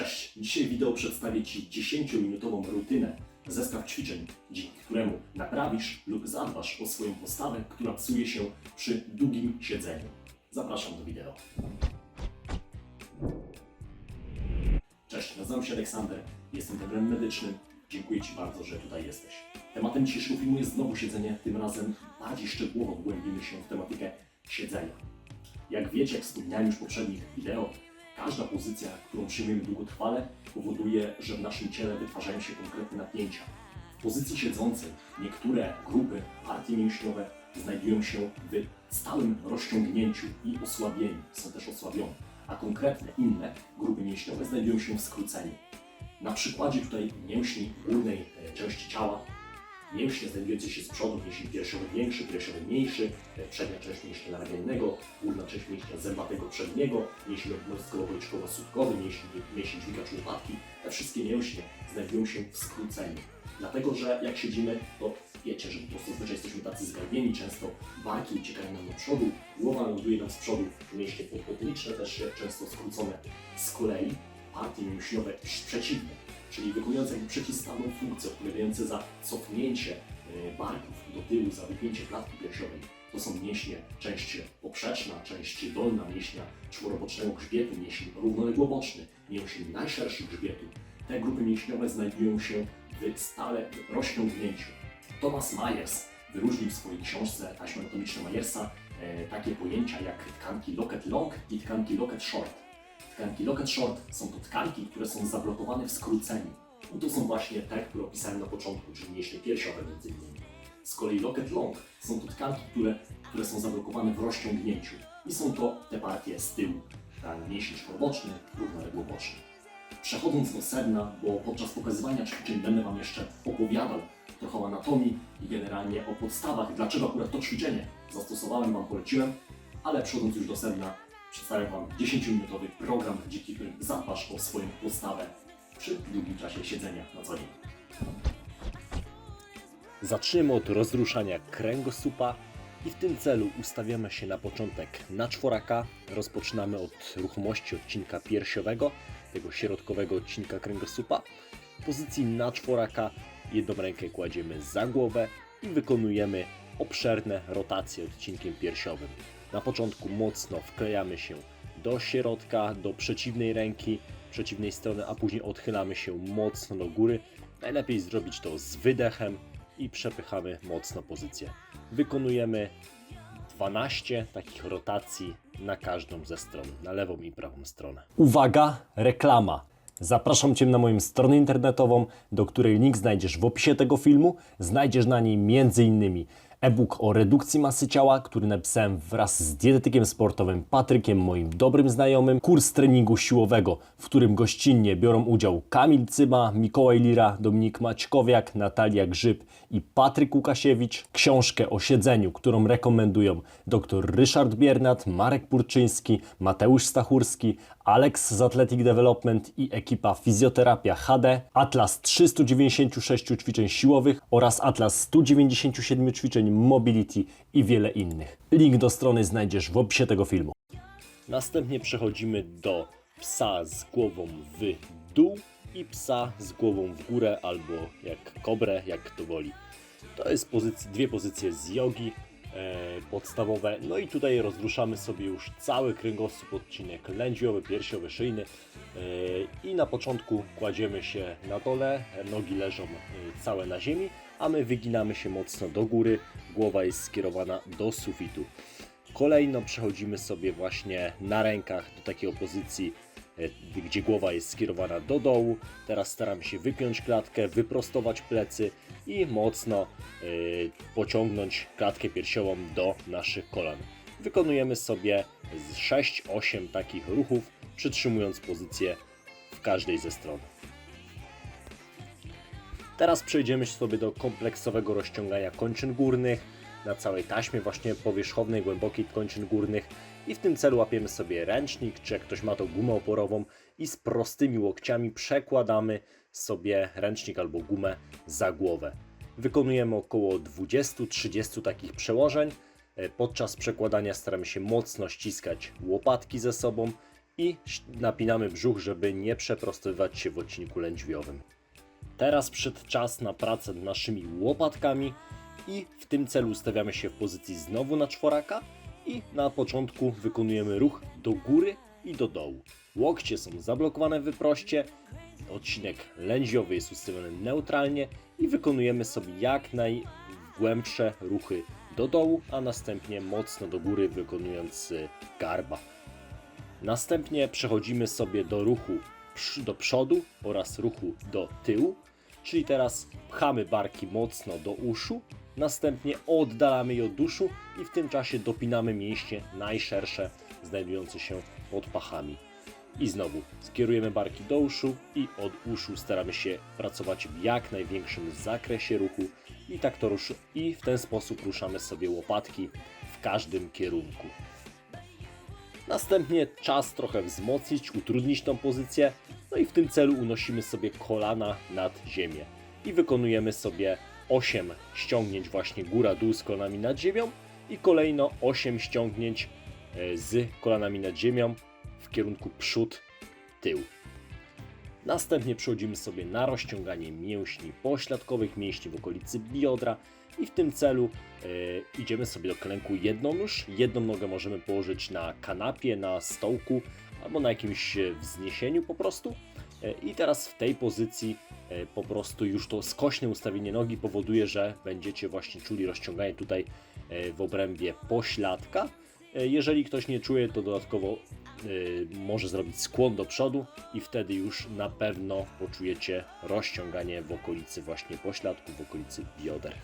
Cześć! Dzisiaj wideo przedstawię Ci 10-minutową rutynę, zestaw ćwiczeń, dzięki któremu naprawisz lub zadbasz o swoją postawę, która psuje się przy długim siedzeniu. Zapraszam do wideo. Cześć, nazywam się Aleksander, jestem trenerem medycznym. Dziękuję Ci bardzo, że tutaj jesteś. Tematem dzisiejszego filmu jest znowu siedzenie, tym razem bardziej szczegółowo wgłębimy się w tematykę siedzenia. Jak wiecie, jak wspomniałem już w poprzednich wideo, każda pozycja, którą przyjmujemy długotrwale, powoduje, że w naszym ciele wytwarzają się konkretne napięcia. W pozycji siedzącej niektóre grupy, partie mięśniowe znajdują się w stałym rozciągnięciu i osłabieniu, są też osłabione, a konkretne inne grupy mięśniowe znajdują się w skróceniu. Na przykładzie tutaj mięśni górnej e, części ciała Mięśnie znajdujące się z przodu, mięsień piersiowy większy, piersiowy mniejszy, przednia część mięśnia naramiennego, górna część mięśnia zębatego przedniego, mięsień odmostkowo-sutkowy, mięsień, mięsień dźwigacz łopatki. Te wszystkie mięśnie znajdują się w skróceniu. Dlatego, że jak siedzimy, to wiecie, że po prostu zazwyczaj jesteśmy tacy zgarbieni, często barki uciekają nam do przodu, głowa ląduje nam z przodu, mięśnie podpotniczne też się często skrócone. Z kolei partie mięśniowe przeciwne, czyli wykonujące jakby przeciwstawną funkcję, odpowiadające za cofnięcie e, barków do tyłu, za wypięcie klatki piersiowej. To są mięśnie, część poprzeczna, część dolna mięśnia czworobocznego grzbietu, mięsień równoległoboczny, mięsień najszerszy grzbietu. Te grupy mięśniowe znajdują się w stale rozciągnięciu. Thomas Myers wyróżnił w swojej książce Taśmy anatomiczne Myersa e, takie pojęcia jak tkanki locket long i tkanki locket short. Tkanki locket short są to tkanki, które są zablokowane w skróceniu. I to są właśnie te, które opisałem na początku, czyli mięśnie piersiowe między innymi. Z kolei locket long są to tkanki, które, które są zablokowane w rozciągnięciu. I są to te partie z tyłu, tak, mięsień czworoboczny, równoległoboczny. Przechodząc do sedna, bo podczas pokazywania ćwiczeń będę Wam jeszcze opowiadał trochę o anatomii i generalnie o podstawach, dlaczego akurat to ćwiczenie zastosowałem, Wam poleciłem, ale przechodząc już do sedna, przedstawię Wam 10-minutowy program, dzięki którym zadbasz o swoją postawę przy długim czasie siedzenia na co dzień. Zaczniemy od rozruszania kręgosłupa i w tym celu ustawiamy się na początek na czworaka. Rozpoczynamy od ruchomości odcinka piersiowego, tego środkowego odcinka kręgosłupa. W pozycji na czworaka jedną rękę kładziemy za głowę i wykonujemy obszerne rotacje odcinkiem piersiowym. Na początku mocno wklejamy się do środka, do przeciwnej ręki, przeciwnej strony, a później odchylamy się mocno do góry. Najlepiej zrobić to z wydechem i przepychamy mocno pozycję. Wykonujemy 12 takich rotacji na każdą ze stron, na lewą i prawą stronę. Uwaga, reklama. Zapraszam Cię na moją stronę internetową, do której link znajdziesz w opisie tego filmu. Znajdziesz na niej m.in. e-book o redukcji masy ciała, który napisałem wraz z dietetykiem sportowym Patrykiem, moim dobrym znajomym, kurs treningu siłowego, w którym gościnnie biorą udział Kamil Cyma, Mikołaj Lira, Dominik Maćkowiak, Natalia Grzyb i Patryk Łukasiewicz, książkę o siedzeniu, którą rekomendują dr Ryszard Biernat, Marek Purczyński, Mateusz Stachurski, Alex z Athletic Development i ekipa Fizjoterapia HD, Atlas 396 ćwiczeń siłowych oraz Atlas 197 ćwiczeń Mobility i wiele innych. Link do strony znajdziesz w opisie tego filmu. Następnie przechodzimy do psa z głową w dół i psa z głową w górę albo jak kobrę, jak kto woli. To jest pozycji, dwie pozycje z jogi podstawowe. No i tutaj rozruszamy sobie już cały kręgosłup, odcinek lędźwiowy, piersiowy, szyjny. E, I na początku kładziemy się na dole, nogi leżą e, całe na ziemi, a my wyginamy się mocno do góry, głowa jest skierowana do sufitu. Kolejno przechodzimy sobie właśnie na rękach do takiej pozycji, e, gdzie głowa jest skierowana do dołu. Teraz staram się wypiąć klatkę, wyprostować plecy i mocno e, pociągnąć klatkę piersiową do naszych kolan. Wykonujemy sobie z 6-8 takich ruchów, przytrzymując pozycję w każdej ze stron. Teraz przejdziemy sobie do kompleksowego rozciągania kończyn górnych na całej taśmie właśnie powierzchownej, głębokiej kończyn górnych i w tym celu łapiemy sobie ręcznik, czy jak ktoś ma to gumę oporową i z prostymi łokciami przekładamy sobie ręcznik albo gumę za głowę. Wykonujemy około 20-30 takich przełożeń. E, Podczas przekładania staramy się mocno ściskać łopatki ze sobą i napinamy brzuch, żeby nie przeprostowywać się w odcinku lędźwiowym. Teraz przyszedł czas na pracę nad naszymi łopatkami i w tym celu ustawiamy się w pozycji znowu na czworaka i na początku wykonujemy ruch do góry i do dołu. Łokcie są zablokowane w wyproście, odcinek lędźwiowy jest ustawiony neutralnie i wykonujemy sobie jak najgłębsze ruchy do dołu, a następnie mocno do góry wykonując y, garba. Następnie przechodzimy sobie do ruchu do przodu oraz ruchu do tyłu, czyli teraz pchamy barki mocno do uszu, następnie oddalamy je od uszu i w tym czasie dopinamy mięśnie najszersze znajdujące się pod pachami. I znowu skierujemy barki do uszu i od uszu staramy się pracować w jak największym zakresie ruchu i tak to ruszy i w ten sposób ruszamy sobie łopatki w każdym kierunku. Następnie czas trochę wzmocnić, utrudnić tą pozycję, no i w tym celu unosimy sobie kolana nad ziemię i wykonujemy sobie 8 ściągnięć właśnie góra-dół z kolanami nad ziemią i kolejno 8 ściągnięć e, z kolanami nad ziemią w kierunku przód-tył. Następnie przechodzimy sobie na rozciąganie mięśni pośladkowych, mięśni w okolicy biodra i w tym celu e, idziemy sobie do klęku jednonóż. Jedną nogę możemy położyć na kanapie, na stołku albo na jakimś e, wzniesieniu po prostu. I teraz w tej pozycji po prostu już to skośne ustawienie nogi powoduje, że będziecie właśnie czuli rozciąganie tutaj e, w obrębie pośladka. E, Jeżeli ktoś nie czuje, to dodatkowo może zrobić skłon do przodu i wtedy już na pewno poczujecie rozciąganie w okolicy właśnie pośladku, w okolicy bioder.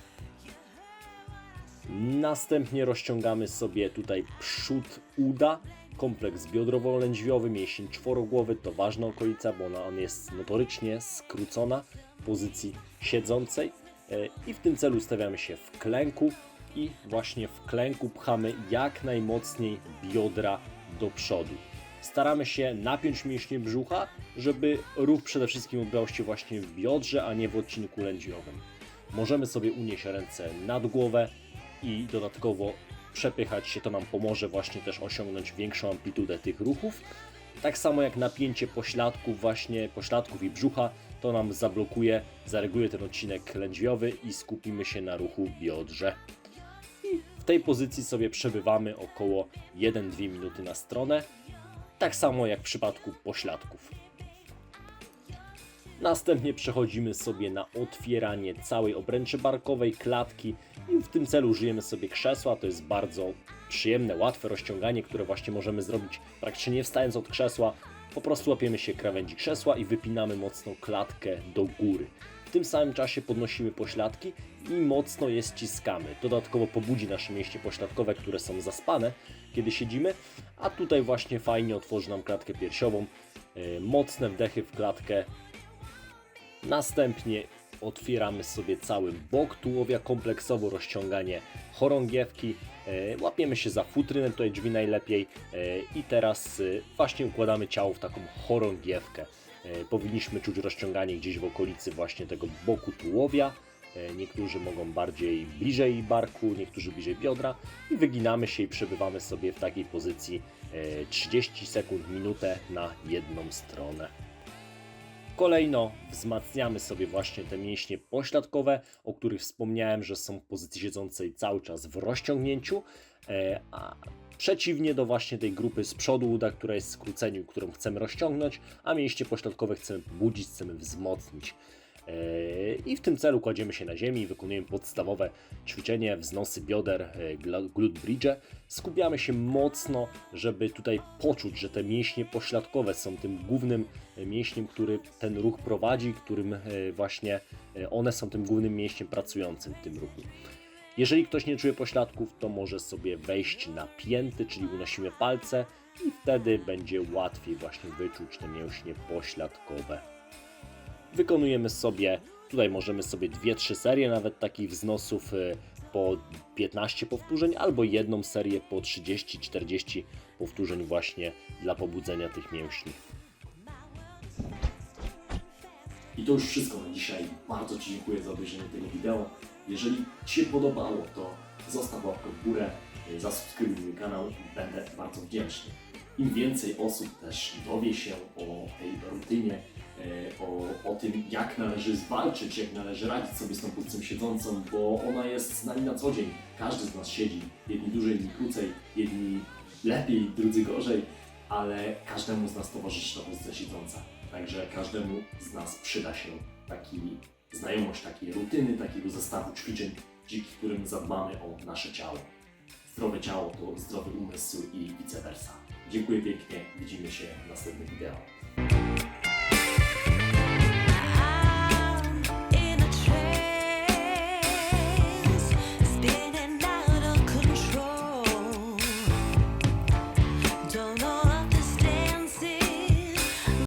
Następnie rozciągamy sobie tutaj przód uda, kompleks biodrowo-lędźwiowy, mięsień czworogłowy, to ważna okolica, bo ona on jest notorycznie skrócona w pozycji siedzącej E, i w tym celu stawiamy się w klęku i właśnie w klęku pchamy jak najmocniej biodra do przodu. Staramy się napiąć mięśnie brzucha, żeby ruch przede wszystkim odbywał się właśnie w biodrze, a nie w odcinku lędźwiowym. Możemy sobie unieść ręce nad głowę i dodatkowo przepychać się, to nam pomoże właśnie też osiągnąć większą amplitudę tych ruchów. Tak samo jak napięcie pośladków, właśnie pośladków i brzucha, to nam zablokuje, zareguluje ten odcinek lędźwiowy i skupimy się na ruchu biodrze. I w tej pozycji sobie przebywamy około 1-2 minuty na stronę, tak samo jak w przypadku pośladków. Następnie przechodzimy sobie na otwieranie całej obręczy barkowej, klatki i w tym celu użyjemy sobie krzesła. To jest bardzo przyjemne, łatwe rozciąganie, które właśnie możemy zrobić praktycznie nie wstając od krzesła. Po prostu łapiemy się krawędzi krzesła i wypinamy mocno klatkę do góry. W tym samym czasie podnosimy pośladki i mocno je ściskamy. Dodatkowo pobudzi nasze mięśnie pośladkowe, które są zaspane, kiedy siedzimy, a tutaj właśnie fajnie otworzy nam klatkę piersiową. Yy, Mocne wdechy w klatkę, Następnie otwieramy sobie cały bok tułowia, kompleksowo rozciąganie chorągiewki. E, łapiemy się za futrynę tutaj drzwi najlepiej e, i teraz e, właśnie układamy ciało w taką chorągiewkę. Powinniśmy czuć rozciąganie gdzieś w okolicy właśnie tego boku tułowia. Niektórzy mogą bardziej bliżej barku, niektórzy bliżej biodra i wyginamy się i przebywamy sobie w takiej pozycji e, 30 sekund, minutę na jedną stronę. Kolejno wzmacniamy sobie właśnie te mięśnie pośladkowe, o których wspomniałem, że są w pozycji siedzącej cały czas w rozciągnięciu, e, a przeciwnie do właśnie tej grupy z przodu uda, która jest w skróceniu, którą chcemy rozciągnąć, a mięśnie pośladkowe chcemy pobudzić, chcemy wzmocnić. E, I w tym celu kładziemy się na ziemi wykonujemy podstawowe ćwiczenie wznosy bioder, gla- glute bridge. Skupiamy się mocno, żeby tutaj poczuć, że te mięśnie pośladkowe są tym głównym e, mięśniem, który ten ruch prowadzi, którym właśnie one są tym głównym mięśniem pracującym w tym ruchu. Jeżeli ktoś nie czuje pośladków, to może sobie wejść na pięty, czyli unosimy palce i wtedy będzie łatwiej właśnie wyczuć te mięśnie pośladkowe wykonujemy sobie, tutaj możemy sobie 2-3 serie nawet takich wznosów y, po 15 powtórzeń, albo jedną serię po 30-40 powtórzeń właśnie dla pobudzenia tych mięśni. I to już wszystko na dzisiaj. Bardzo Ci dziękuję za obejrzenie tego wideo. Jeżeli Ci się podobało, to zostaw łapkę w górę, y, zasubskrybuj mój kanał. Będę bardzo wdzięczny. im więcej osób też dowie się o tej rutynie, o, o tym, jak należy zwalczyć, jak należy radzić sobie z tą pozycją siedzącą, bo ona jest z nami na co dzień. Każdy z nas siedzi, jedni dłużej, inni krócej, jedni lepiej, drudzy gorzej, ale każdemu z nas towarzyszy ta pozycja siedząca. Także każdemu z nas przyda się taki znajomość takiej rutyny, takiego zestawu ćwiczeń, dzięki którym zadbamy o nasze ciało. Zdrowe ciało to zdrowy umysł i vice versa. Dziękuję pięknie, widzimy się w następnym wideo.